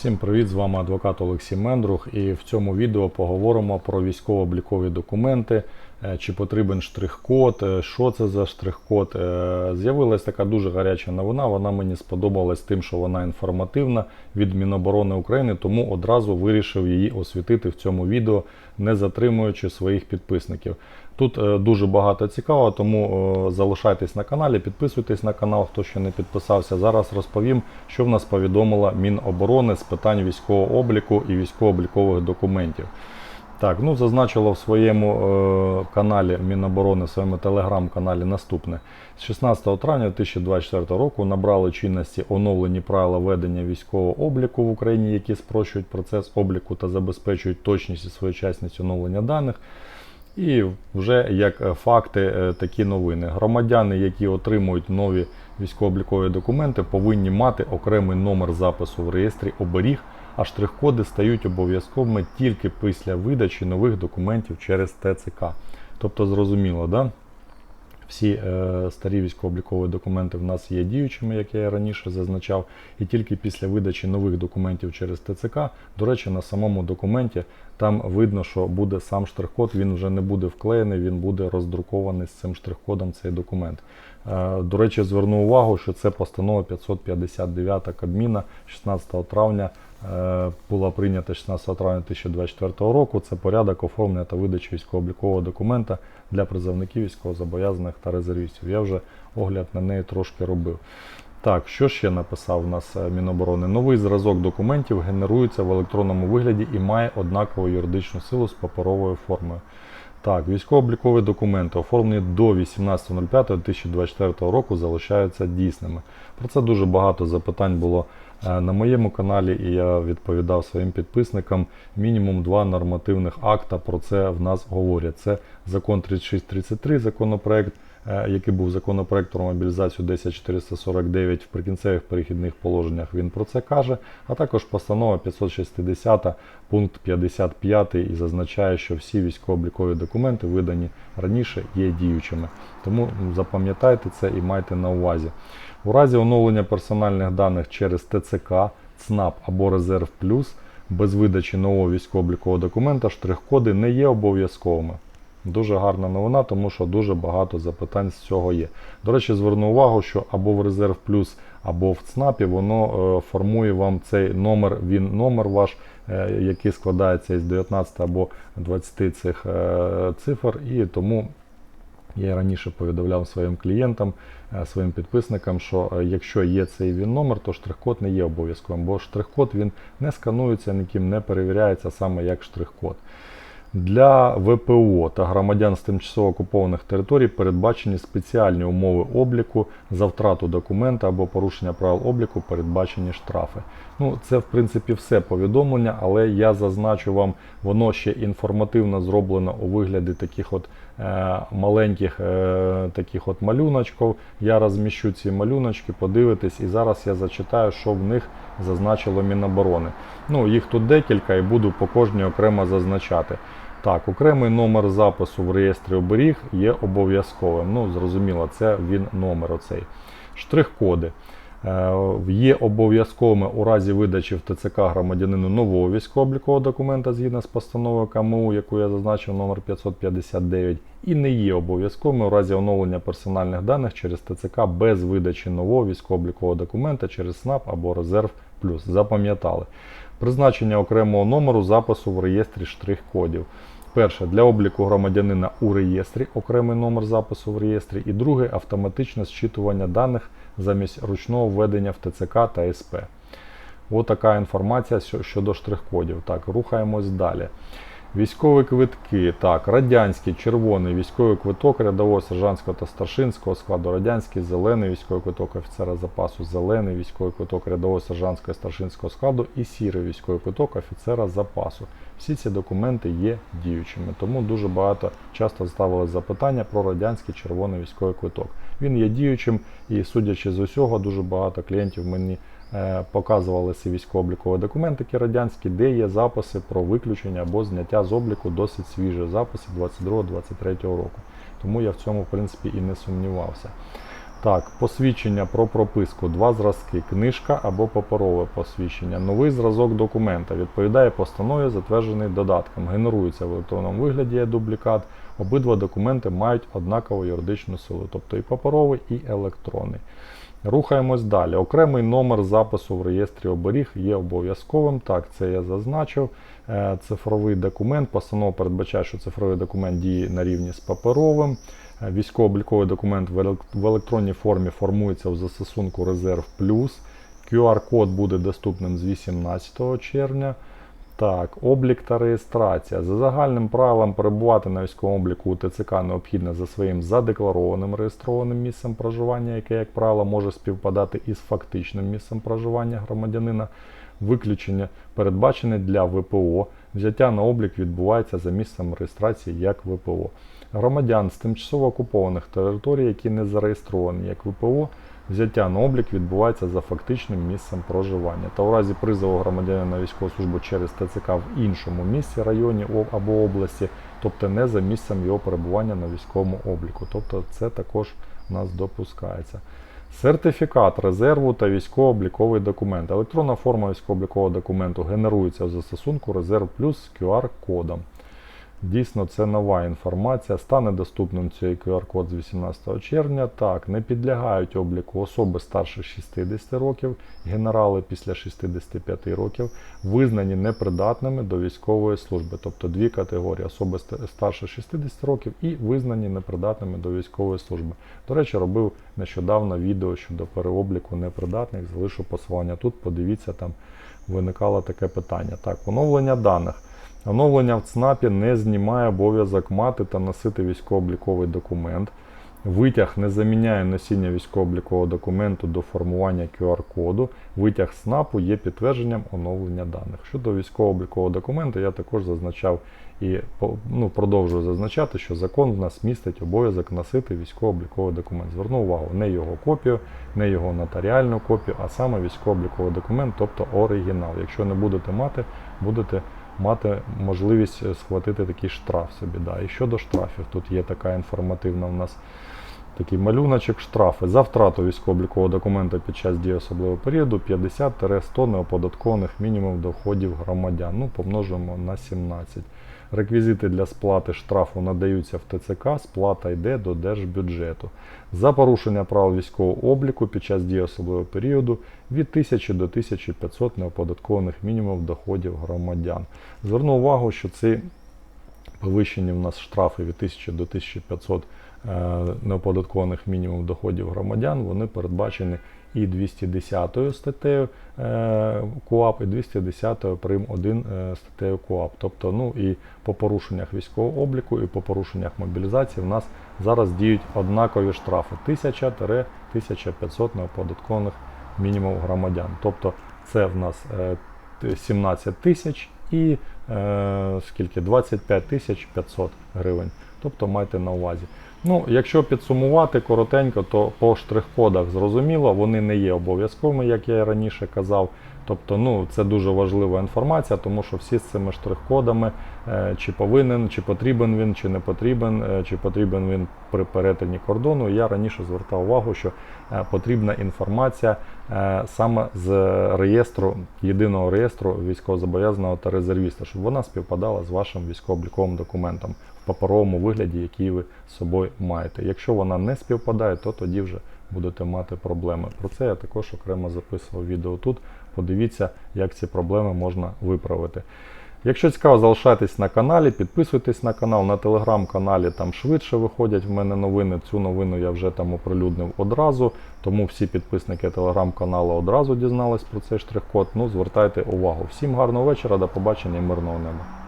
Всім привіт! З вами адвокат Олексій Мендрух. І в цьому відео поговоримо про військово-облікові документи, е, чи потрібен штрих-код, е, що це за штрих-код. Е, З'явилась така дуже гаряча новина. Вона мені сподобалась тим, що вона інформативна від Міноборони України, тому одразу вирішив її освітити в цьому відео, не затримуючи своїх підписників. Тут е, дуже багато цікавого, тому е, залишайтесь на каналі, підписуйтесь на канал, хто ще не підписався. Зараз розповім, що в нас повідомила Міноборони з питань військового обліку і військово-облікових документів. Так, ну зазначило в своєму е, каналі Міноборони, в своєму телеграм-каналі наступне. З 16 травня 2024 року набрали чинності оновлені правила ведення військового обліку в Україні, які спрощують процес обліку та забезпечують точність і своєчасність оновлення даних. І вже як е, факти е, такі новини. Громадяни, які отримують нові військово-облікові документи, повинні мати окремий номер запису в реєстрі оберіг, а штрих-коди стають обов'язковими тільки після видачі нових документів через ТЦК. Тобто, зрозуміло, да? Всі е, старі військово-облікові документи в нас є діючими, як я раніше зазначав, і тільки після видачі нових документів через ТЦК, до речі, на самому документі там видно, що буде сам штрих-код, він вже не буде вклеєний, він буде роздрукований з цим штрих-кодом цей документ. Е, до речі, зверну увагу, що це постанова 559 Кабміна 16 травня була прийнята 16 травня 2024 року. Це порядок оформлення та видачі військово-облікового документа для призовників військовозобов'язаних та резервістів. Я вже огляд на неї трошки робив. Так, що ще написав у нас е, Міноборони? Новий зразок документів генерується в електронному вигляді і має однакову юридичну силу з паперовою формою. Так, військово-облікові документи, оформлені до 18.05.2024 року, залишаються дійсними. Про це дуже багато запитань було е, на моєму каналі, і я відповідав своїм підписникам. Мінімум два нормативних акта про це в нас говорять. Це закон 3633, законопроект, е, який був законопроект про мобілізацію 10449 в прикінцевих перехідних положеннях. Він про це каже. А також постанова 560 пункт 55 і зазначає, що всі військово-облікові документи, видані раніше, є діючими. Тому запам'ятайте це і майте на увазі. У разі оновлення персональних даних через ТЦК, ЦНАП або Резерв Плюс без видачі нового військово-облікового документа штрих-коди не є обов'язковими. Дуже гарна новина, тому що дуже багато запитань з цього є. До речі, зверну увагу, що або в Резерв Плюс, або в ЦНАПі воно е, формує вам цей номер, він номер ваш, е, який складається із 19 або 20 цих е, цифр, і тому я раніше повідомляв своїм клієнтам, е, своїм підписникам, що е, якщо є цей він номер, то штрих-код не є обов'язковим, бо штрих-код він не сканується, ніким не перевіряється саме як штрих-код. Для ВПО та громадян з тимчасово окупованих територій передбачені спеціальні умови обліку за втрату документа або порушення правил обліку, передбачені штрафи. Ну, це в принципі все повідомлення, але я зазначу вам, воно ще інформативно зроблено у вигляді таких от маленьких е, таких от малюночків. Я розміщу ці малюночки, подивитись, і зараз я зачитаю, що в них зазначило Міноборони. Ну, їх тут декілька і буду по кожній окремо зазначати. Так, окремий номер запису в реєстрі оберіг є обов'язковим. Ну, зрозуміло, це він номер оцей. Штрих-коди. Е, Є обов'язковими у разі видачі в ТЦК громадянину нового військово-облікового документа згідно з постановою КМУ, яку я зазначив номер 559, і не є обов'язковими у разі оновлення персональних даних через ТЦК без видачі нового військово-облікового документа через СНАП або Резерв Плюс. Запам'ятали. Призначення окремого номеру запису в реєстрі штрих-кодів. Перше для обліку громадянина у реєстрі окремий номер запису в реєстрі, і друге автоматичне зчитування даних замість ручного введення в ТЦК та СП. Ось така інформація щодо штрих-кодів. Так, рухаємось далі. Військові квитки. Так, радянський червоний військовий квиток рядового сержантського та старшинського складу, радянський зелений військовий квиток офіцера запасу, зелений військовий квиток рядового сержантського і старшинського складу і сірий військовий квиток офіцера запасу. Всі ці документи є діючими, тому дуже багато часто ставили запитання про радянський червоний військовий квиток. Він є діючим і, судячи з усього, дуже багато клієнтів мені е, показували ці військово-облікові документики радянські, де є записи про виключення або зняття з обліку досить свіжі записи 22-23 року. Тому я в цьому, в принципі, і не сумнівався. Так, посвідчення про прописку, два зразки, книжка або паперове посвідчення. Новий зразок документа відповідає постанові, затверджений додатком. Генерується в електронному вигляді є дублікат. Обидва документи мають однакову юридичну силу, тобто і паперовий, і електронний. Рухаємось далі. Окремий номер запису в реєстрі оберіг є обов'язковим. Так, це я зазначив. Е, Цифровий документ. Постанова передбачає, що цифровий документ діє на рівні з паперовим. Військово-обліковий документ в електронній формі формується в застосунку Резерв Плюс. QR-код буде доступним з 18 червня. Так, облік та реєстрація. За загальним правилом перебувати на військовому обліку у ТЦК необхідно за своїм задекларованим реєстрованим місцем проживання, яке, як правило, може співпадати із фактичним місцем проживання громадянина. Виключення передбачене для ВПО. Взяття на облік відбувається за місцем реєстрації як ВПО. Громадян з тимчасово окупованих територій, які не зареєстровані як ВПО, Взяття на облік відбувається за фактичним місцем проживання. Та у разі призову громадянина на військову службу через ТЦК в іншому місці, районі або області, тобто не за місцем його перебування на військовому обліку. Тобто це також у нас допускається. Сертифікат резерву та військово-обліковий документ. Електронна форма військово-облікового документу генерується в застосунку Резерв Плюс QR-кодом. Дійсно, це нова інформація. Стане доступним цей QR-код з 18 червня. Так, не підлягають обліку особи старше 60 років, генерали після 65 років, визнані непридатними до військової служби. Тобто дві категорії особи старше 60 років і визнані непридатними до військової служби. До речі, робив нещодавно відео щодо переобліку непридатних. Залишу посилання тут. Подивіться, там виникало таке питання. Так, оновлення даних. Оновлення в ЦНАПі не знімає обов'язок мати та носити військово-обліковий документ. Витяг не заміняє носіння військово-облікового документу до формування QR-коду. Витяг СНАПу є підтвердженням оновлення даних. Щодо військово-облікового документу, я також зазначав і ну, продовжую зазначати, що закон в нас містить обов'язок носити військово-обліковий документ. Зверну увагу, не його копію, не його нотаріальну копію, а саме військово-обліковий документ, тобто оригінал. Якщо не будете мати, будете мати можливість схватити такий штраф собі. Да. І щодо штрафів, тут є така інформативна у нас такий малюночок штрафи за втрату військово-облікового документа під час дії особливого періоду 50-100 неоподаткованих мінімум доходів громадян. Ну, помножуємо на 17. Реквізити для сплати штрафу надаються в ТЦК, сплата йде до держбюджету. За порушення правил військового обліку під час дії особливого періоду від 1000 до 1500 неоподаткованих мінімумів доходів громадян. Зверну увагу, що ці повищені в нас штрафи від 1000 до 1500 е, неоподаткованих мінімум доходів громадян, вони передбачені і 210 статтею е, КУАП, і 210 прим. 1 е, статтею КУАП. Тобто, ну і по порушеннях військового обліку, і по порушеннях мобілізації в нас зараз діють однакові штрафи 1000-1500 неоподаткованих мінімум громадян. Тобто це в нас е, 17 тисяч і е, скільки 25 тисяч 500 гривень. Тобто майте на увазі. Ну, якщо підсумувати коротенько, то по штрих-кодах зрозуміло, вони не є обов'язковими, як я і раніше казав. Тобто, ну, це дуже важлива інформація, тому що всі з цими штрих-кодами, е, чи повинен, чи потрібен він, чи не потрібен, е, чи потрібен він при перетині кордону. Я раніше звертав увагу, що е, потрібна інформація саме з реєстру, єдиного реєстру військовозобов'язаного та резервіста, щоб вона співпадала з вашим військово-обліковим документом в паперовому вигляді, який ви з собою маєте. Якщо вона не співпадає, то тоді вже будете мати проблеми. Про це я також окремо записував відео тут. Подивіться, як ці проблеми можна виправити. Якщо цікаво, залишайтесь на каналі, підписуйтесь на канал, на телеграм-каналі там швидше виходять в мене новини. Цю новину я вже там оприлюднив одразу, тому всі підписники телеграм-каналу одразу дізнались про цей штрих-код. Ну, звертайте увагу. Всім гарного вечора, до побачення і мирного неба.